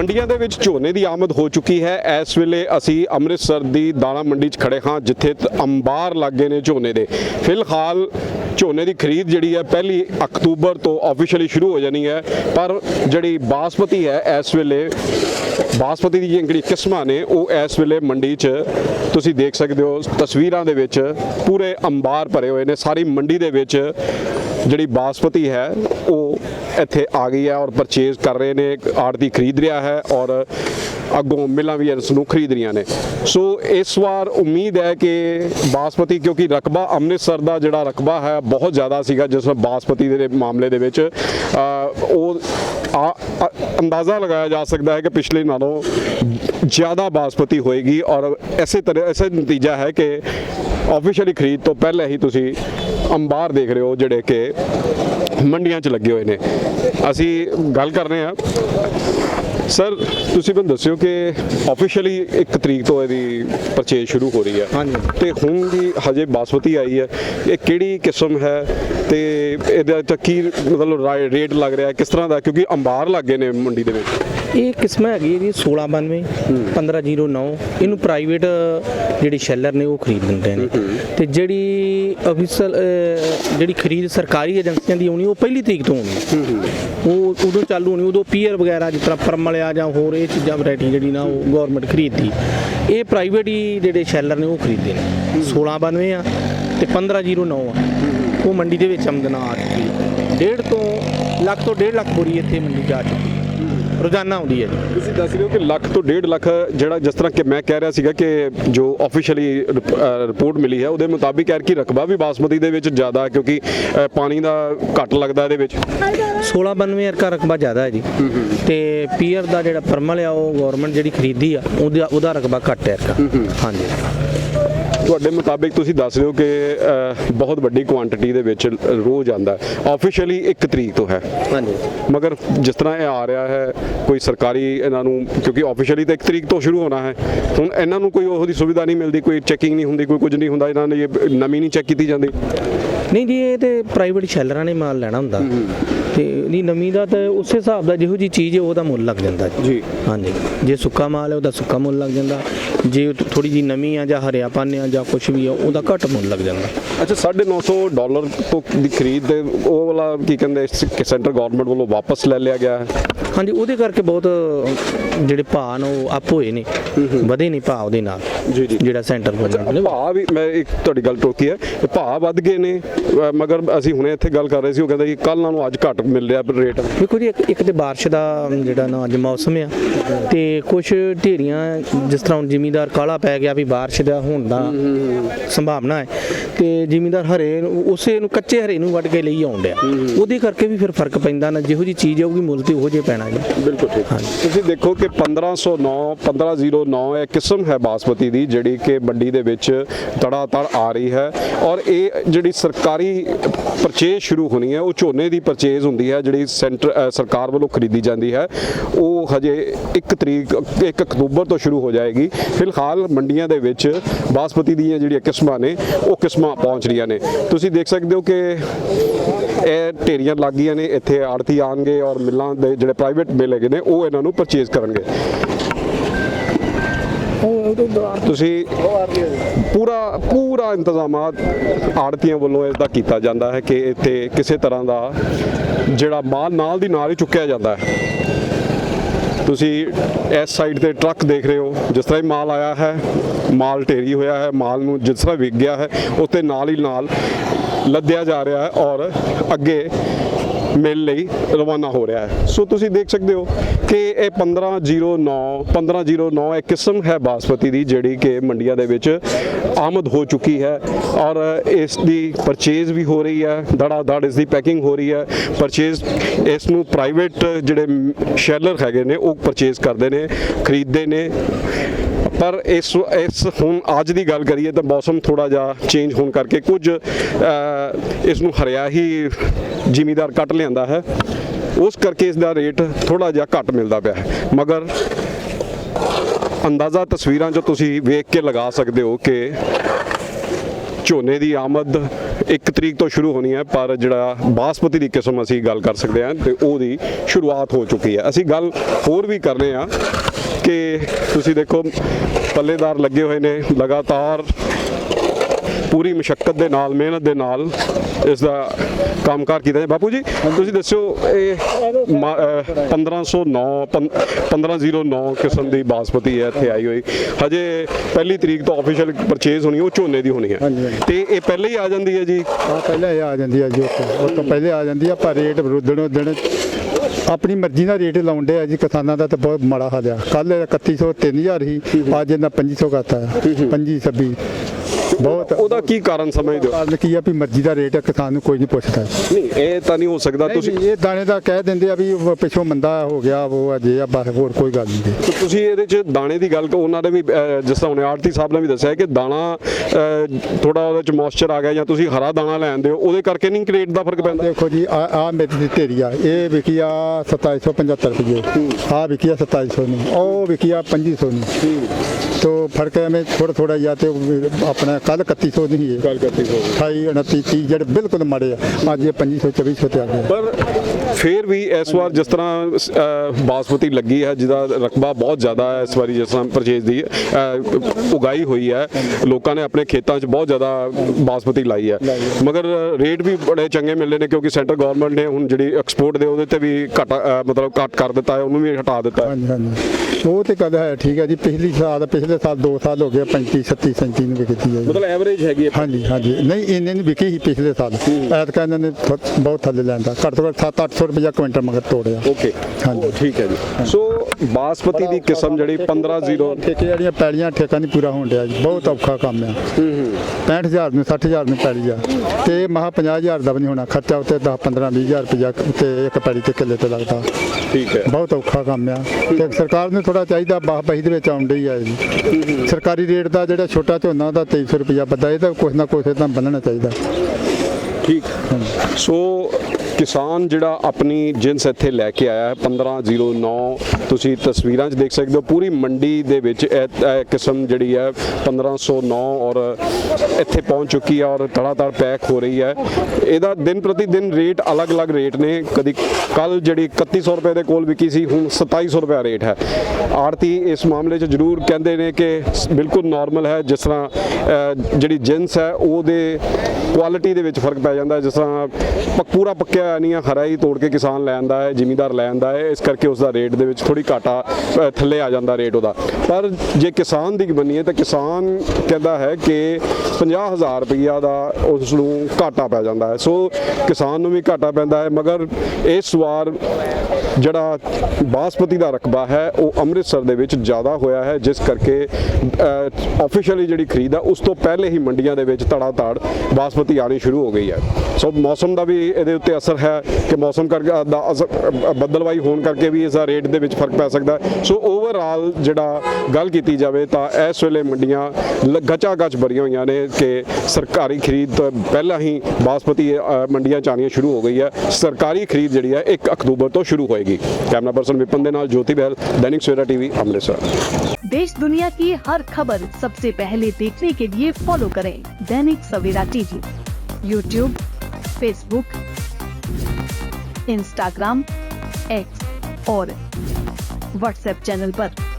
ਮੰਡੀਆਂ ਦੇ ਵਿੱਚ ਝੋਨੇ ਦੀ ਆਮਦ ਹੋ ਚੁੱਕੀ ਹੈ। ਇਸ ਵੇਲੇ ਅਸੀਂ ਅੰਮ੍ਰਿਤਸਰ ਦੀ ਦਾਣਾ ਮੰਡੀ 'ਚ ਖੜੇ ਹਾਂ, ਜਿੱਥੇ ਤ- ਅੰਬਾਰ ਲੱਗੇ ਨੇ ਝੋਨੇ ਦੇ। ਫਿਲਹਾਲ ਝੋਨੇ ਦੀ ਖਰੀਦ ਜਿਹੜੀ ਹੈ, ਪਹਿਲੀ ਅਕਤੂਬਰ ਤੋਂ ਆਫੀਸ਼ੀਅਲੀ ਸ਼ੁਰੂ ਹੋ ਜਾਣੀ ਹੈ। ਪਰ ਜਿਹੜੀ ਬਾਸਮਤੀ ਹੈ, ਇਸ ਵੇਲੇ ਬਾਸਮਤੀ ਦੀ ਜਿਹੜੀ ਕਿਸਮਾਂ ਨੇ, ਉਹ ਇਸ ਵੇਲੇ ਮੰਡੀ 'ਚ ਤੁਸੀਂ ਦੇਖ ਸਕਦੇ ਹੋ, ਤਸਵੀਰਾਂ ਦੇ ਵਿੱਚ ਪੂਰੇ ਅੰਬਾਰ ਭਰੇ ਹੋਏ ਨੇ। ਸਾਰੀ ਮੰਡੀ ਦੇ ਵਿੱਚ ਜਿਹੜੀ ਬਾਸਮਤੀ ਹੈ, ਉਹ ਇੱਥੇ ਆ ਗਈ ਹੈ ਔਰ ਪਰਚੇਜ਼ ਕਰ ਰਹੇ ਨੇ। ਆੜਤੀ ਖਰੀਦ ਰਿਹਾ ਹੈ। ਔਰ ਅੱਗੋਂ ਮਿਲਾਂ ਵੀ ਇਸ ਨੂੰ ਖਰੀਦ ਰਹੀਆਂ ਨੇ। ਸੋ ਇਸ ਵਾਰ ਉਮੀਦ ਹੈ ਕਿ ਬਾਸਮਤੀ, ਕਿਉਂਕਿ ਰਕਬਾ ਅੰਮ੍ਰਿਤਸਰ ਦਾ ਜਿਹੜਾ ਰਕਬਾ ਹੈ, ਬਹੁਤ ਜ਼ਿਆਦਾ ਸੀਗਾ ਜਿਸ ਵਿੱਚ ਬਾਸਮਤੀ ਦੇ ਮਾਮਲੇ ਦੇ ਵਿੱਚ ਉਹ ਅੰਦਾਜ਼ਾ ਲਗਾਇਆ ਜਾ ਸਕਦਾ ਹੈ ਕਿ ਪਿਛਲੇ ਨਾਲੋਂ ਜ਼ਿਆਦਾ ਬਾਸਪਤੀ ਹੋਏਗੀ ਔਰ ਐਸੇ ਤਰ੍ਹਾਂ ਐਸਾ ਨਤੀਜਾ ਹੈ ਕਿ ਆਫੀਸ਼ੀਅਲੀ ਖਰੀਦ ਤੋਂ ਪਹਿਲਾਂ ਹੀ ਤੁਸੀਂ ਅੰਬਾਰ ਦੇਖ ਰਹੇ ਹੋ ਜਿਹੜੇ ਕਿ ਮੰਡੀਆਂ 'ਚ ਲੱਗੇ ਹੋਏ ਨੇ। ਅਸੀਂ ਗੱਲ ਕਰ ਰਹੇ ਹਾਂ। ਸਰ ਤੁਸੀਂ ਮੈਨੂੰ ਦੱਸਿਓ ਕਿ ਆਫੀਸ਼ੀਅਲੀ 1 ਤਰੀਕ ਤੋਂ ਇਹਦੀ ਪਰਚੇਜ ਸ਼ੁਰੂ ਹੋ ਰਹੀ ਹੈ। ਹਾਂਜੀ। ਤੇ ਹੁਣ ਦੀ ਹਜੇ ਬਾਸਮਤੀ ਆਈ ਹੈ। ਇਹ ਕਿਹੜੀ ਕਿਸਮ ਹੈ ਤੇ ਇਹਦਾ ਤਾਂ ਕੀ ਮਤਲਬ ਰੇਟ ਲੱਗ ਰਿਹਾ ਕਿਸ ਤਰ੍ਹਾਂ ਦਾ ਕਿਉਂਕਿ ਅੰਬਾਰ ਲੱਗੇ ਨੇ ਮੰਡੀ ਦੇ ਵਿੱਚ। ਇਹ ਕਿਸਮ ਹੈਗੀ ਜੀ 1692 1509 ਇਹਨੂੰ ਪ੍ਰਾਈਵੇਟ ਜਿਹੜੀ ਸ਼ੈਲਰ ਨੇ ਉਹ ਖਰੀਦ ਦਿੰਦੇ ਨੇ। ਤੇ ਜਿਹੜੀ ਅਫੀਸਲ ਜਿਹੜੀ ਖਰੀਦ ਸਰਕਾਰੀ ਏਜੰਸੀਆਂ ਦੀ ਆਉਣੀ ਉਹ ਪਹਿਲੀ ਤਰੀਕ ਤੋਂ ਆਉਣੀ ਉਹ ਉਦੋਂ ਚਾਲੂ ਨਹੀਂ ਉਦੋਂ ਪੀਅਰ ਵਗੈਰਾ ਜਿਸ ਤਰ੍ਹਾਂ ਪਰਮਲਿਆ ਜਾਂ ਹੋਰ ਇਹ ਚੀਜ਼ਾਂ ਵੈਰਾਈਟੀ ਜਿਹੜੀ ਨਾ ਉਹ ਗਵਰਨਮੈਂਟ ਖਰੀਦਦੀ। ਇਹ ਪ੍ਰਾਈਵੇਟ ਹੀ ਜਿਹੜੇ ਸ਼ੈਲਰ ਨੇ ਉਹ ਖਰੀਦਦੇ ਨੇ। 1692 ਆ ਤੇ 1509 ਆ। ਉਹ ਮੰਡੀ ਦੇ ਵਿੱਚ ਆਮਦਨ ਆ ਚੁੱਕੀ ਹੈ। ਡੇਢ ਤੋਂ ਲੱਖ ਤੋਂ ਡੇਢ ਲੱਖ ਬੋਰੀ ਇੱਥੇ ਮੰਡੀ 'ਚ ਆ ਚੁੱਕੀ ਰੋਜ਼ਾਨਾ ਆਉਂਦੀ ਹੈ ਜੀ। ਤੁਸੀਂ ਦੱਸ ਰਹੇ ਹੋ ਕਿ ਲੱਖ ਤੋਂ ਡੇਢ ਲੱਖ ਜਿਹੜਾ ਜਿਸ ਤਰ੍ਹਾਂ ਕਿ ਮੈਂ ਕਹਿ ਰਿਹਾ ਸੀਗਾ ਕਿ ਜੋ ਆਫੀਸ਼ੀਅਲੀ ਰਿਪੋਰਟ ਮਿਲੀ ਹੈ ਉਹਦੇ ਮੁਤਾਬਿਕ ਐਰ ਕੀ ਰਕਬਾ ਵੀ ਬਾਸਮਤੀ ਦੇ ਵਿੱਚ ਜ਼ਿਆਦਾ ਹੈ ਕਿਉਂਕਿ ਪਾਣੀ ਦਾ ਘੱਟ ਲੱਗਦਾ ਇਹਦੇ ਵਿੱਚ। 1692 ਅਰਕਾ ਰਕਬਾ ਜ਼ਿਆਦਾ ਹੈ ਜੀ। ਤੇ ਪੀਅਰ ਦਾ ਜਿਹੜਾ ਪਰਮਲ ਆ ਉਹ ਗਵਰਨਮੈਂਟ ਜਿਹੜੀ ਖਰੀਦੀ ਆ ਉਹਦਾ ਉਹਦਾ ਰਕਬਾ ਘੱਟ ਹੈ ਅਰਕਾ ਹਾਂਜੀ। ਤੁਹਾਡੇ ਮੁਤਾਬਿਕ ਤੁਸੀਂ ਦੱਸ ਰਹੇ ਹੋ ਕਿ ਬਹੁਤ ਵੱਡੀ ਕੁਆਂਟੀਟੀ ਦੇ ਵਿੱਚ ਰੋਜ਼ ਆਂਦਾ ਆਫੀਸ਼ੀਅਲੀ 1 ਤਰੀਕ ਤੋਂ ਹੈ। ਹਾਂਜੀ। ਮਗਰ ਜਿਸ ਤਰ੍ਹਾਂ ਇਹ ਆ ਰਿਹਾ ਹੈ ਕੋਈ ਸਰਕਾਰੀ ਇਹਨਾਂ ਨੂੰ ਕਿਉਂਕਿ ਆਫੀਸ਼ੀਅਲੀ ਤਾਂ 1 ਤਰੀਕ ਤੋਂ ਸ਼ੁਰੂ ਹੋਣਾ ਹੈ। ਹੁਣ ਇਹਨਾਂ ਨੂੰ ਕੋਈ ਉਹੋ ਦੀ ਸੁਵਿਧਾ ਨਹੀਂ ਮਿਲਦੀ ਕੋਈ ਚੈਕਿੰਗ ਨਹੀਂ ਹੁੰਦੀ ਕੋਈ ਕੁਝ ਨਹੀਂ ਹੁੰਦਾ ਇਹਨਾਂ ਨੇ ਨਵੀਂ ਨਹੀਂ ਚੈੱਕ ਕੀਤੀ ਜਾਂਦੀ। ਨਹੀਂ ਜੀ ਇਹ ਤੇ ਪ੍ਰਾਈਵੇਟ ਸ਼ੈਲਰਾਂ ਨੇ ਮਾਲ ਲੈਣਾ ਹੁੰਦਾ। ਤੇ ਇਹਦੀ ਨਵੀਂ ਦਾ ਤਾਂ ਉਸੇ ਹਿਸਾਬ ਦਾ ਜਿਹੋ ਜੀ ਚੀਜ਼ ਹੈ ਉਹਦਾ ਮੁੱਲ ਲੱਗ ਜਾਂਦਾ ਜੀ। ਹਾਂਜੀ। ਜੇ ਸੁੱਕਾ ਮਾਲ ਹੈ ਉਹਦਾ ਸੁੱਕਾ ਮੁੱਲ ਲੱਗ ਜਾਂਦਾ। ਜੇ ਥੋੜੀ ਜੀ ਨਵੀਂ ਆ ਜਾਂ ਹਰਿਆ ਆ ਜਾਂ ਕੁਝ ਵੀ ਆ, ਉਹਦਾ ਘੱਟ ਮੁੱਲ ਲੱਗ ਜਾਂਦਾ। ਅੱਛਾ 950 ਡਾਲਰ ਤੋਂ ਦੀ ਖਰੀਦ ਦੇ, ਉਹ ਵਾਲਾ ਕੀ ਕਹਿੰਦੇ ਸੈਂਟਰ ਗਵਰਨਮੈਂਟ ਵੱਲੋਂ ਵਾਪਸ ਲੈ ਲਿਆ ਗਿਆ। ਹੈ ਹਾਂਜੀ ਉਹਦੇ ਕਰਕੇ ਬਹੁਤ ਜਿਹੜੇ ਭਾਅ ਨੇ ਉਹ ਅਪ ਹੋਏ ਨੇ। ਵਧੇ ਨਹੀਂ ਭਾਅ ਉਹਦੇ ਨਾਲ ਜੀ, ਜੀ। ਜਿਹੜਾ ਸੈਂਟਰ ਨੇ ਭਾਅ ਵੀ ਮੈਂ ਇੱਕ ਤੁਹਾਡੀ ਗੱਲ ਟੋਕੀ ਹੈ ਭਾਅ ਵੱਧ ਗਏ ਨੇ ਮਗਰ ਅਸੀਂ ਹੁਣੇ ਇੱਥੇ ਗੱਲ ਕਰ ਰਹੇ ਸੀ ਉਹ ਕਹਿੰਦਾ ਕਿ ਕੱਲ ਨਾਲੋਂ ਅੱਜ ਘੱਟ ਮਿਲ ਰਿਹਾ ਰੇਟ ਵੇਖੋ ਜੀ ਇੱਕ ਤੇ ਬਾਰਿਸ਼ ਦਾ ਜਿਹੜਾ ਨਾ ਅੱਜ ਮੌਸਮ ਆ ਤੇ ਕੁਝ ਢੇਰੀਆਂ ਜਿਸ ਤਰ੍ਹਾਂ ਹੁਣ ਜ਼ਿਮੀਂਦਾਰ ਕਾਲਾ ਪੈ ਗਿਆ ਵੀ ਬਾਰਿਸ਼ ਦਾ ਹੋਣ ਦਾ ਸੰਭਾਵਨਾ ਹੈ ਤੇ ਜ਼ਿਮੀਂਦਾਰ ਹਰੇ ਉਸੇ ਨੂੰ ਕੱਚੇ ਹਰੇ ਨੂੰ ਵੱਢ ਕੇ ਲਈ ਆਉਣ ਡਿਆ ਉਹਦੇ ਕਰਕੇ ਵੀ ਫਿਰ ਫ਼ਰਕ ਪੈਂਦਾ ਨਾ ਜਿਹੋ ਜੀ ਚੀਜ਼ ਆਊਗੀ ਮੁੱਲ ਤੇ ਉਹੋ ਜਿਹਾ ਪੈਣਾ ਜੀ ਬਿਲਕੁਲ ਠੀਕ। ਤੁਸੀਂ ਦੇਖੋ ਕਿ 1509 1509 ਇਹ ਕਿਸਮ ਹੈ ਬਾਸਮਤੀ ਦੀ ਜਿਹੜੀ ਕਿ ਮੰਡੀ ਦੇ ਵਿੱਚ ਤੜਾਤੜ ਆ ਰਹੀ ਹੈ। ਔਰ ਇਹ ਜਿਹੜੀ ਸਰਕਾਰੀ ਪਰਚੇਜ਼ ਸ਼ੁਰੂ ਹੋਣੀ ਹੈ ਉਹ ਝੋਨੇ ਦੀ ਪਰਚੇਜ਼ ਹੁੰਦੀ ਹੈ ਜਿਹੜੀ ਸੈਂਟਰ ਸਰਕਾਰ ਵੱਲੋਂ ਖਰੀਦੀ ਜਾਂਦੀ ਹੈ। ਉਹ ਹਜੇ 1 ਤਰੀਕ 1 ਅਕਤੂਬਰ ਤੋਂ ਸ਼ੁਰੂ ਹੋ ਜਾਏਗੀ। ਫਿਲਹਾਲ ਮੰਡੀਆਂ ਦੇ ਵਿੱਚ ਬਾਸਮਤੀ ਦੀਆਂ ਜਿਹੜੀਆਂ ਕਿਸਮਾਂ ਨੇ ਉਹ ਕਿਸਮਾਂ ਪਹੁੰਚ ਰਹੀਆਂ ਨੇ। ਤੁਸੀਂ ਦੇਖ ਸਕਦੇ ਹੋ ਕਿ ਇਹ ਢੇਰੀਆਂ ਲੱਗੀਆਂ ਨੇ, ਇੱਥੇ ਆੜਤੀ ਆਣਗੇ ਔਰ ਮਿੱਲਾਂ ਦੇ ਜਿਹੜੇ ਪ੍ਰਾਈਵੇਟ ਮਿਲ ਹੈਗੇ ਨੇ, ਉਹ ਇਹਨਾਂ ਨੂੰ ਪਰਚੇਜ਼ ਕਰਨਗੇ। ਤੁਸੀਂ ਪੂਰਾ ਪੂਰਾ ਇੰਤਜ਼ਾਮਾਤ ਆੜਤੀਆਂ ਵੱਲੋਂ ਇਸ ਦਾ ਕੀਤਾ ਜਾਂਦਾ ਹੈ ਕਿ ਇੱਥੇ ਕਿਸੇ ਤਰ੍ਹਾਂ ਦਾ ਜਿਹੜਾ ਮਾਲ ਨਾਲ ਦੀ ਨਾਲ ਹੀ ਚੁੱਕਿਆ ਜਾਂਦਾ ਹੈ। ਤੁਸੀਂ ਇਸ ਸਾਈਡ ਤੇ ਟਰੱਕ ਦੇਖ ਰਹੇ ਹੋ, ਜਿਸ ਤਰ੍ਹਾਂ ਹੀ ਮਾਲ ਆਇਆ ਹੈ, ਮਾਲ ਢੇਰੀ ਹੋਇਆ ਹੈ, ਮਾਲ ਨੂੰ ਜਿਸ ਤਰ੍ਹਾਂ ਵਿਕ ਗਿਆ ਹੈ ਉੱਤੇ ਨਾਲ ਹੀ ਨਾਲ ਲੱਦਿਆ ਜਾ ਰਿਹਾ ਹੈ ਔਰ ਅੱਗੇ ਮਿਲ ਲਈ ਰਵਾਨਾ ਹੋ ਰਿਹਾ ਹੈ। ਸੋ ਤੁਸੀਂ ਦੇਖ ਸਕਦੇ ਹੋ ਕਿ ਇਹ 1509 1509 ਇੱਕ ਕਿਸਮ ਹੈ ਬਾਸਮਤੀ ਦੀ, ਜਿਹੜੀ ਕਿ ਮੰਡੀਆਂ ਦੇ ਵਿੱਚ ਆਮਦ ਹੋ ਚੁੱਕੀ ਹੈ ਔਰ ਇਸ ਦੀ ਪਰਚੇਜ਼ ਵੀ ਹੋ ਰਹੀ ਹੈ ਧੜਾ ਧੜ ਇਸ ਦੀ ਪੈਕਿੰਗ ਹੋ ਰਹੀ ਹੈ। ਪਰਚੇਜ਼ ਇਸ ਨੂੰ ਪ੍ਰਾਈਵੇਟ ਜਿਹੜੇ ਸ਼ੈਲਰ ਹੈਗੇ ਨੇ, ਉਹ ਪਰਚੇਜ਼ ਕਰਦੇ ਨੇ, ਖਰੀਦਦੇ ਨੇ। ਪਰ ਇਸ ਇਸ ਹੁਣ ਅੱਜ ਦੀ ਗੱਲ ਕਰੀਏ ਤਾਂ ਮੌਸਮ ਥੋੜਾ ਜਿਹਾ ਚੇਂਜ ਹੋਣ ਕਰਕੇ ਕੁਝ ਅ, ਇਸ ਨੂੰ ਹਰਿਆ ਹੀ ਜ਼ਿਮੀਦਾਰ ਕੱਟ ਲਿਆਂਦਾ ਹੈ। ਉਸ ਕਰਕੇ ਇਸ ਦਾ ਰੇਟ ਥੋੜਾ ਜਿਹਾ ਘੱਟ ਮਿਲਦਾ ਪਿਆ ਹੈ। ਮਗਰ ਅੰਦਾਜ਼ਾ ਤਸਵੀਰਾਂ 'ਚ ਤੁਸੀਂ ਵੇਖ ਕੇ ਲਗਾ ਸਕਦੇ ਹੋ ਕਿ ਝੋਨੇ ਦੀ ਆਮਦ 1 ਤਰੀਕ ਤੋਂ ਸ਼ੁਰੂ ਹੋਣੀ ਹੈ, ਪਰ ਜਿਹੜਾ ਬਾਸਮਤੀ ਦੀ ਕਿਸਮ ਅਸੀਂ ਗੱਲ ਕਰ ਸਕਦੇ ਹਾਂ ਤੇ ਉਹਦੀ ਸ਼ੁਰੂਆਤ ਹੋ ਚੁੱਕੀ ਹੈ। ਅਸੀਂ ਗੱਲ ਹੋਰ ਵੀ ਕਰਨੇ ਆ ਕਿ ਤੁਸੀਂ ਦੇਖੋ, ਪੱਲੇਦਾਰ ਲੱਗੇ ਹੋਏ ਨੇ, ਲਗਾਤਾਰ ਪੂਰੀ ਮੁਸ਼ਕਲ ਦੇ ਨਾਲ ਮਿਹਨਤ ਦੇ ਨਾਲ ਇਸ ਦਾ ਕੰਮਕਾਰ ਕੀਤਾ ਹੈ ਬਾਪੂ ਜੀ ਤੁਸੀਂ ਦੱਸਿਓ ਇਹ ਮਾ- ਅਹ 1509 ਪੰ- 1509 ਕਿਸਮ ਦੀ ਬਾਸਮਤੀ ਹੈ ਇੱਥੇ ਆਈ ਹੋਈ। ਹਜੇ ਪਹਿਲੀ ਤਰੀਕ ਤੋਂ ਆਫੀਸ਼ੀਅਲ ਪਰਚੇਜ਼ ਹੋਣੀ ਉਹ ਝੋਨੇ ਦੀ ਹੋਣੀ ਹੈ। ਤੇ ਇਹ ਪਹਿਲੇ ਹੀ ਆ ਜਾਂਦੀ ਹੈ ਜੀ? ਆ ਪਹਿਲਾਂ ਇਹ ਆ ਜਾਂਦੀ ਆ ਜੋ ਉਹ ਤੋਂ ਪਹਿਲੇ ਆ ਜਾਂਦੀ ਆ ਪਰ ਰੇਟ ਦਿਨੋਂ ਦਿਨ ਆਪਣੀ ਮਰਜ਼ੀ ਨਾਲ ਰੇਟ ਲਾਉਂਦੇ ਆ ਜੀ ਕਿਸਾਨਾਂ ਦਾ ਤਾਂ ਬਹੁਤ ਮਾੜਾ ਹਾਲ ਆ। ਕੱਲ 3100 3000 ਸੀ ਅੱਜ ਇਹਨਾਂ 2500 ਕਰਤਾ 25 26 ਬਹੁਤ ਉਹਦਾ ਕੀ ਕਾਰਨ ਸਮਝਦੇ ਹੋ? ਕਾਰਨ ਕੀ ਆ ਵੀ ਮਰਜ਼ੀ ਦਾ ਰੇਟ ਆ ਕਿਸਾਨ ਨੂੰ ਕੋਈ ਨਹੀਂ ਪੁੱਛਦਾ। ਨਹੀਂ ਇਹ ਤਾਂ ਨਹੀਂ ਹੋ ਸਕਦਾ ਤੁਸੀਂ ਇਹ ਦਾਣੇ ਦਾ ਕਹਿ ਦਿੰਦੇ ਆ ਵੀ ਪਿੱਛੋਂ ਮੰਦਾ ਹੋ ਗਿਆ ਉਹ ਅਜੇ ਆ ਬਸ ਹੋਰ ਕੋਈ ਗੱਲ ਨਹੀਂ। ਤੁਸੀਂ ਇਹਦੇ ਚ ਦਾਣੇ ਦੀ ਗੱਲ ਉਹਨਾਂ ਨੇ ਵੀ ਜਿਸ ਤਰ੍ਹਾਂ ਉਹਨੇ ਆਰਤੀ ਸਾਹਿਬ ਨੇ ਵੀ ਦੱਸਿਆ ਕਿ ਦਾਣਾ ਥੋੜਾ ਉਹਦੇ ਚ ਮੋਇਸਚਰ ਆ ਗਿਆ ਜਾਂ ਤੁਸੀਂ ਹਰਾ ਦਾਣਾ ਲੈਂਦੇ ਹੋ ਉਹਦੇ ਕਰਕੇ ਨਹੀਂ ਰੇਟ ਦਾ ਫ਼ਰਕ ਪੈਂਦਾ? ਦੇਖੋ ਜੀ ਆ ਆ ਮੇਰੀ ਦੀ ਢੇਰੀ ਆ ਇਹ ਵਿਕੀ ਆ 2775 ਰੁਪਏ। ਆ ਵਿਕੀ ਆ 2700 ਨੂੰ ਉਹ ਵਿਕੀ ਆ 2500 ਨੂੰ। ਤੋ ਫ਼ਰਕ ਐਵੇਂ ਥੋੜਾ ਥੋੜਾ ਜਿਹਾ ਤੇ ਆਪਣਾ ਕੱਲ 3100 ਨਹੀਂ ਹੈ ਕਰਤੀ ਹੋ 28 29 30 ਜਿਹੜੇ ਬਿਲਕੁਲ ਮਾੜੇ ਆ। ਅੱਜ ਇਹ 2500 2400 ਤੇ ਆ ਗਏ। ਪਰ ਫਿਰ ਵੀ ਇਸ ਵਾਰ ਜਿਸ ਤਰ੍ਹਾਂ ਬਾਸਮਤੀ ਲੱਗੀ ਹੈ ਜਿਹਦਾ ਰਕਬਾ ਬਹੁਤ ਜ਼ਿਆਦਾ ਹੈ ਇਸ ਵਾਰੀ ਜਿਸ ਤਰ੍ਹਾਂ ਪਰਚੇਜ਼ ਦੀ ਉਗਾਈ ਹੋਈ ਹੈ। ਲੋਕਾਂ ਨੇ ਆਪਣੇ ਖੇਤਾਂ 'ਚ ਬਹੁਤ ਜ਼ਿਆਦਾ ਬਾਸਮਤੀ ਲਾਈ ਹੈ। ਮਗਰ ਰੇਟ ਵੀ ਬੜੇ ਚੰਗੇ ਮਿਲ ਰਹੇ ਨੇ ਕਿਉਂਕਿ ਸੈਂਟਰ ਗਵਰਨਮੈਂਟ ਨੇ ਹੁਣ ਜਿਹੜੀ ਐਕਸਪੋਰਟ ਦੇ ਉਹਦੇ ਤੇ ਵੀ ਘਟਾ ਮਤਲਬ ਘੱਟ ਕਰ ਦਿੱਤਾ ਹੈ ਉਹਨੂੰ ਵੀ ਹਟਾ ਦਿੱਤਾ ਹੈ। ਹਾਂਜੀ ਹਾਂਜੀ। ਉਹ ਤੇ ਗੱਲ ਹੈ ਠੀਕ ਹੈ ਜੀ ਪਿਛਲੀ ਸਾਲ ਪਿਛਲੇ ਸਾਲ 2 ਸਾਲ ਹੋ ਗਏ 35 37 37 ਨੂੰ ਵਿਕਦੀ ਹੈ। ਮਤਲਬ ਐਵਰੇਜ ਹੈਗੀ ਹੈ। ਹਾਂਜੀ ਹਾਂਜੀ। ਨਹੀਂ ਇੰਨੇ ਨਹੀਂ ਵਿਕੀ ਸੀ ਪਿਛਲੇ ਸਾਲ। ਐਤਕਾਂ ਇਹਨਾਂ ਨੇ ਥੋ- ਬਹੁਤ ਥੱਲੇ ਲੈਂਦਾ ਘੱਟ ਤੋਂ ਘੱਟ 7-800 ਰੁਪਏ ਕੁਇੰਟਲ ਮਗਰ ਤੋੜਿਆ। ਓਕੇ ਹਾਂਜੀ। ਠੀਕ ਹੈ ਜੀ। ਸੋ ਬਾਸਮਤੀ ਦੀ ਕਿਸਮ ਜਿਹੜੀ 15-0 ਠੇਕੇ ਜਿਹੜੀਆਂ ਪੈਲੀਆਂ ਠੇਕਾ ਨਹੀਂ ਪੂਰਾ ਹੋਣ ਡਿਆ ਜੀ। ਬਹੁਤ ਔਖਾ ਕੰਮ ਆ। 65000 ਨੂੰ 60000 ਨੂੰ ਪੈਲੀ ਆ। ਤੇ ਮਹਾ 50000 ਦਾ ਵੀ ਨਹੀਂ ਹੋਣਾ। ਖਰਚਾ ਉੱਤੇ 10 15 20000 ਰੁਪਇਆ ਤੇ ਇੱਕ ਪੈਲੀ ਤੇ ਕਿੱਲੇ ਤੇ ਲੱਗਦਾ। ਠੀਕ ਹੈ। ਬਹੁਤ ਔਖਾ ਕੰਮ ਆ। ਤੇ ਸਰਕਾਰ ਨੂੰ ਥੋੜਾ ਚਾਹੀਦਾ ਬਾਹ ਬਹੀ ਦੇ ਵਿੱਚ ਆਉਣ ਡਈ ਆ ਜੀ। ਸਰਕਾਰੀ ਰੇਟ ਦਾ ਜਿਹੜਾ ਛੋਟਾ ਝੋਨਾ ਦਾ 2300 ਰੁਪਇਆ ਬੱਦਾ ਇਹ ਤਾਂ ਕੁਛ ਨਾ ਕੁਛ ਤਾਂ ਬੰਨਣਾ ਚਾਹੀਦਾ। ਠੀਕ। ਸੋ ਕਿਸਾਨ ਜਿਹੜਾ ਆਪਣੀ ਜਿੰਸ ਇੱਥੇ ਲੈ ਕੇ ਆਇਆ ਹੈ 1509 ਤੁਸੀਂ ਤਸਵੀਰਾਂ 'ਚ ਦੇਖ ਸਕਦੇ ਹੋ, ਪੂਰੀ ਮੰਡੀ ਦੇ ਵਿੱਚ ਇਹ ਕਿਸਮ ਜਿਹੜੀ ਹੈ 1509 ਔਰ ਇੱਥੇ ਪਹੁੰਚ ਚੁੱਕੀ ਹੈ ਔਰ ਤੜਾਤੜ ਪੈਕ ਹੋ ਰਹੀ ਹੈ। ਇਹਦਾ ਦਿਨ ਪ੍ਰਤੀ ਦਿਨ ਰੇਟ ਅਲੱਗ-ਅਲੱਗ ਰੇਟ ਨੇ। ਕਦੀ ਕੱਲ ਜਿਹੜੀ 3100 ਰੁਪਏ ਦੇ ਕੋਲ ਵਿਕੀ ਸੀ, ਹੁਣ 2700 ਰੁਪਏ ਰੇਟ ਹੈ। ਆੜਤੀ ਇਸ ਮਾਮਲੇ 'ਚ ਜ਼ਰੂਰ ਕਹਿੰਦੇ ਨੇ ਕਿ ਬਿਲਕੁਲ ਨਾਰਮਲ ਹੈ, ਜਿਸ ਤਰ੍ਹਾਂ ਜਿਹੜੀ ਜਿੰਸ ਹੈ, ਉਹਦੇ ਕੁਆਲਿਟੀ ਦੇ ਵਿੱਚ ਫ਼ਰਕ ਪੈ ਜਾਂਦਾ ਜਿਸ ਤਰ੍ਹਾਂ ਪੱਕ- ਪੂਰਾ ਪੱਕਿਆ ਹੋਇਆ ਨਹੀਂ ਹੈ ਹਰਾ ਹੀ ਤੋੜ ਕੇ ਕਿਸਾਨ ਲੈ ਆਂਦਾ ਹੈ, ਜ਼ਿਮੀਂਦਾਰ ਲੈ ਆਂਦਾ ਹੈ, ਇਸ ਕਰਕੇ ਉਸ ਦਾ ਰੇਟ ਦੇ ਵਿੱਚ ਥੋੜੀ ਘਾਟਾ ਥੱਲੇ ਆ ਜਾਂਦਾ ਰੇਟ ਉਹਦਾ। ਪਰ ਜੇ ਕਿਸਾਨ ਦੀ ਮੰਨੀਏ ਤਾਂ ਕਿਸਾਨ ਕਹਿੰਦਾ ਹੈ ਕਿ 50000 ਰੁਪਈਆ ਦਾ ਉਸ ਨੂੰ ਘਾਟਾ ਪੈ ਜਾਂਦਾ ਹੈ। ਸੋ ਕਿਸਾਨ ਨੂੰ ਵੀ ਘਾਟਾ ਪੈਂਦਾ ਹੈ, ਮਗਰ ਇਸ ਵਾਰ ਜਿਹੜਾ ਬਾਸਮਤੀ ਦਾ ਰਕਬਾ ਹੈ ਉਹ ਅੰਮ੍ਰਿਤਸਰ ਦੇ ਵਿੱਚ ਜ਼ਿਆਦਾ ਹੋਇਆ ਹੈ ਜਿਸ ਕਰਕੇ ਆਫੀਸ਼ੀਅਲੀ ਜਿਹੜੀ ਖਰੀਦ ਹੈ ਉਸ ਤੋਂ ਪਹਿਲੇ ਹੀ ਮੰਡੀਆਂ ਦੇ ਵਿੱਚ ਤੜਾ ਤੜ ਬਾਸਮਤੀ ਆਣੀ ਸ਼ੁਰੂ ਹੋ ਗਈ ਹੈ। ਸੋ ਮੌਸਮ ਦਾ ਵੀ ਇਹਦੇ ਉੱਤੇ ਅਸਰ ਹੈ ਕਿ ਮੌਸਮ ਕਰਕੇ ਦਾ ਅਸਰ ਅ, ਬੱਦਲਵਾਈ ਹੋਣ ਕਰਕੇ ਵੀ ਇਸ ਦਾ ਰੇਟ ਦੇ ਵਿੱਚ ਫ਼ਰਕ ਪੈ ਸਕਦਾ ਸੋ ਓਵਰਆਲ ਜਿਹੜਾ ਗੱਲ ਕੀਤੀ ਜਾਵੇ ਤਾਂ ਇਸ ਵੇਲੇ ਮੰਡੀਆਂ ਗਚਾ ਗਚ ਭਰੀਆਂ ਹੋਈਆਂ ਨੇ ਕਿ ਸਰਕਾਰੀ ਖਰੀਦ ਪਹਿਲਾਂ ਹੀ ਬਾਸਮਤੀ ਮੰਡੀਆਂ ਚ ਆਉਣੀਆਂ ਸ਼ੁਰੂ ਹੋ ਗਈ ਹੈ ਸਰਕਾਰੀ ਖਰੀਦ ਜਿਹੜੀ ਹੈ 1 ਅਕਤੂਬਰ ਤੋਂ ਸ਼ੁਰੂ ਹੋਏਗੀ। रहेगी कैमरा पर्सन विपिन देना ज्योति बहल, दैनिक सवेरा टीवी, अमृतसर। देश दुनिया की हर खबर सबसे पहले देखने के लिए फॉलो करें Dainik Savera TV. YouTube Facebook Instagram X और व्हाट्सएप चैनल आरोप